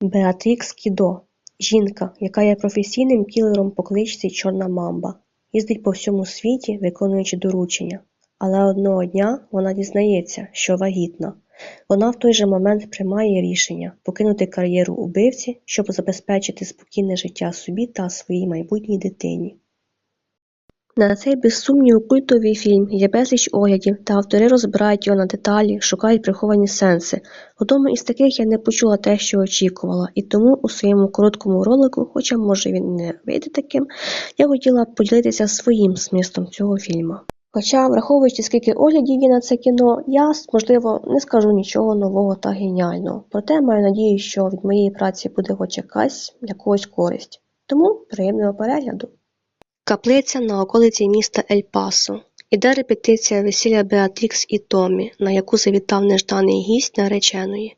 Беатрікс Кідо – жінка, яка є професійним кілером по кличці Чорна Мамба. Їздить по всьому світі, виконуючи доручення. Але одного дня вона дізнається, що вагітна. Вона в той же момент приймає рішення покинути кар'єру убивці, щоб забезпечити спокійне життя собі та своїй майбутній дитині. На цей без сумніву культовий фільм є безліч оглядів, та автори розбирають його на деталі, шукають приховані сенси. Одному із таких я не почула те, що очікувала, і тому у своєму короткому ролику, хоча може він не вийде таким, я хотіла поділитися своїм смислом цього фільму. Хоча, враховуючи скільки оглядів є на це кіно, я, можливо, не скажу нічого нового та геніального. Проте маю надію, що від моєї праці буде хоч якась для когось користь. Тому приємного перегляду. Каплиця на околиці міста Ель-Пасо. Іде репетиція весілля Беатрікс і Томі, на яку завітав нежданий гість нареченої.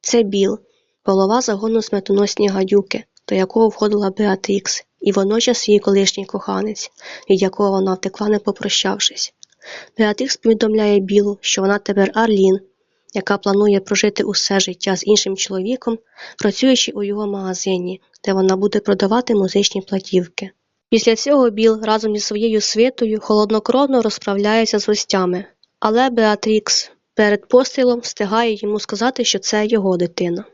Це Біл, голова загону сметоносні гадюки, до якого входила Беатрікс, і водночас її колишній коханець, від якого вона втекла не попрощавшись. Беатрікс повідомляє Білу, що вона тепер Арлін, яка планує прожити усе життя з іншим чоловіком, працюючи у його магазині, де вона буде продавати музичні платівки. Після цього Біл разом зі своєю свитою холоднокровно розправляється з гостями, але Беатрікс перед пострілом встигає йому сказати, що це його дитина.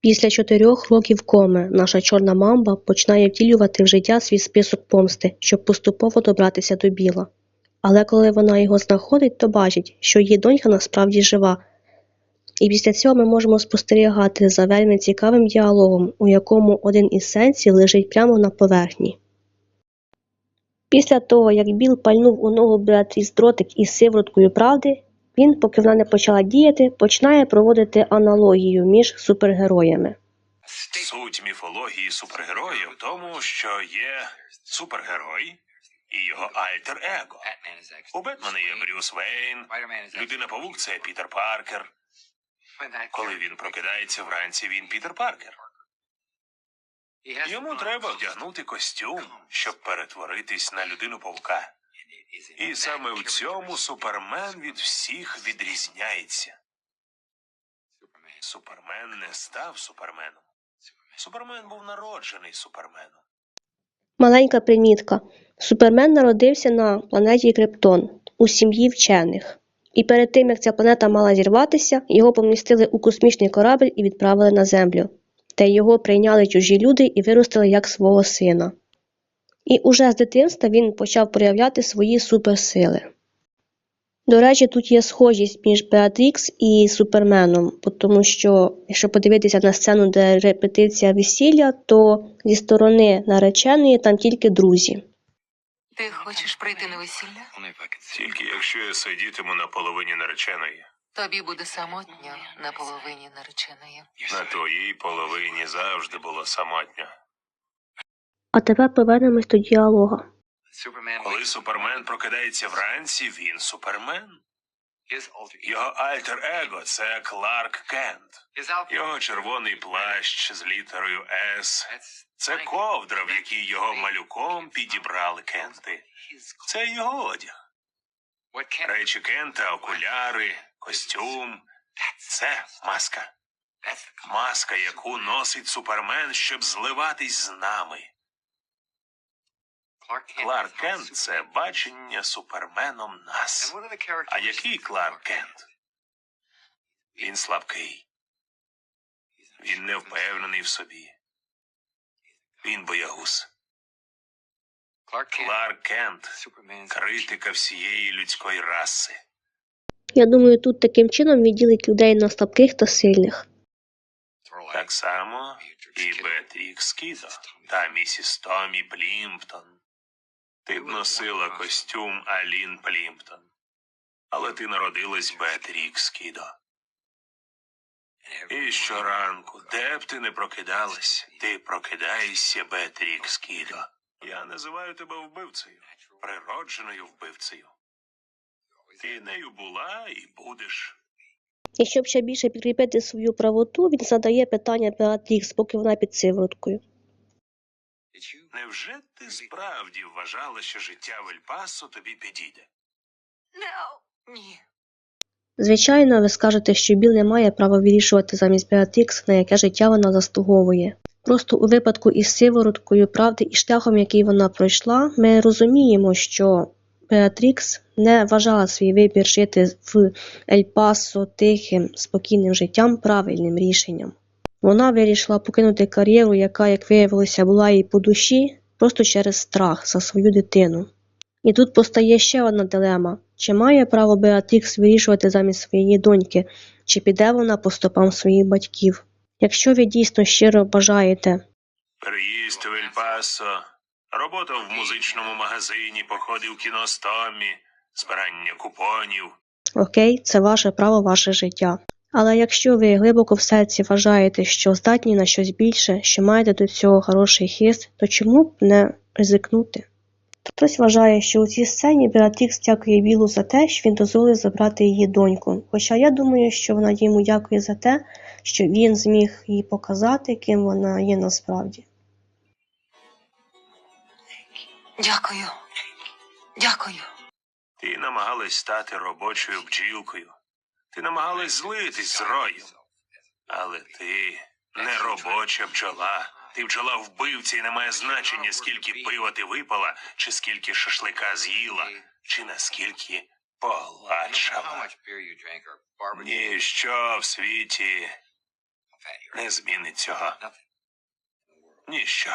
Після чотирьох років коми наша чорна мамба починає втілювати в життя свій список помсти, щоб поступово добратися до Біла. Але коли вона його знаходить, то бачить, що її донька насправді жива. І після цього ми можемо спостерігати за вельми цікавим діалогом, у якому один із сенсів лежить прямо на поверхні. Після того, як Біл пальнув у ногу Беатріс дротик із сивороткою правди, він, поки вона не почала діяти, починає проводити аналогію між супергероями. Суть міфології супергероїв в тому, що є супергерой і його альтер-его. У Бетмена є Брюс Вейн, людина Павук це Пітер Паркер. Коли він прокидається вранці, він Пітер Паркер. Йому треба вдягнути костюм, щоб перетворитись на людину павука. І саме в цьому супермен від всіх відрізняється. Супермен не став суперменом. Супермен був народжений суперменом. Маленька примітка. Супермен народився на планеті Криптон у сім'ї вчених. І перед тим, як ця планета мала зірватися, його помістили у космічний корабль і відправили на Землю, де його прийняли чужі люди і виростили як свого сина. І уже з дитинства він почав проявляти свої суперсили. До речі, тут є схожість між Беатрікс і Суперменом, тому що, якщо подивитися на сцену, де репетиція весілля, то зі сторони нареченої там тільки друзі. Ти хочеш прийти на весілля? Тільки якщо я сидітиму на половині нареченої, Тобі буде самотньо на половині нареченої. на твоїй половині завжди було самотньо. А тепер повернемось до діалога. Коли супермен прокидається вранці, він супермен. Його альтер-его це Кларк Кент. Його червоний плащ з літерою С. Це ковдра, в якій його малюком підібрали Кенти. Це його одяг. Речі Кента, окуляри, костюм. Це маска. Маска, яку носить супермен, щоб зливатись з нами. Кларк Кент це бачення суперменом нас. А який Кларк Кент? Він слабкий. Він не впевнений в собі. Він боягуз. Кларк Кент критика всієї людської раси. Я думаю, тут таким чином відділить людей на слабких та сильних. Так само і Беатрікс Кідо та місіс Томі Плімптон. Ти б носила костюм Алін Плімптон. Але ти народилась Беатрікс Кідо. І щоранку, де б ти не прокидалась, ти прокидаєшся Беатрікс Кідо. Я називаю тебе вбивцею, природженою вбивцею. Ти нею була і будеш. І щоб ще більше підкріпити свою правоту, він задає питання Беатрікс, поки вона під сивороткою. Невже ти справді вважала, що життя в Ельпасо тобі підійде? Ні. Звичайно, ви скажете, що Біл не має права вирішувати замість Беатрікс, на яке життя вона заслуговує. Просто у випадку із сивороткою правди і шляхом, який вона пройшла, ми розуміємо, що Беатрікс не вважала свій вибір жити в Ель-Пасо тихим, спокійним життям правильним рішенням. Вона вирішила покинути кар'єру, яка, як виявилося, була їй по душі, просто через страх за свою дитину. І тут постає ще одна дилема: чи має право Беатрікс вирішувати замість своєї доньки, чи піде вона по стопам своїх батьків? Якщо ви дійсно щиро бажаєте Переїзд в Ель-Пасо, робота в музичному магазині, походи в кіно з Томмі, збирання купонів. Окей, це ваше право, ваше життя. Але якщо ви глибоко в серці вважаєте, що здатні на щось більше, що маєте до цього хороший хист, то чому б не ризикнути? Хтось вважає, що у цій сцені Беатрікс дякує Білу за те, що він дозволив забрати її доньку. Хоча я думаю, що вона йому дякує за те, що він зміг їй показати, ким вона є насправді. Дякую. Дякую. Ти намагалась стати робочою бджілкою. Ти намагалась злитись з роєм. Але ти не робоча бджола. Ти бджола вбивця і не має значення, скільки пива ти випала, чи скільки шашлика з'їла, чи наскільки погладшала. Ніщо в світі не змінить цього. Ніщо.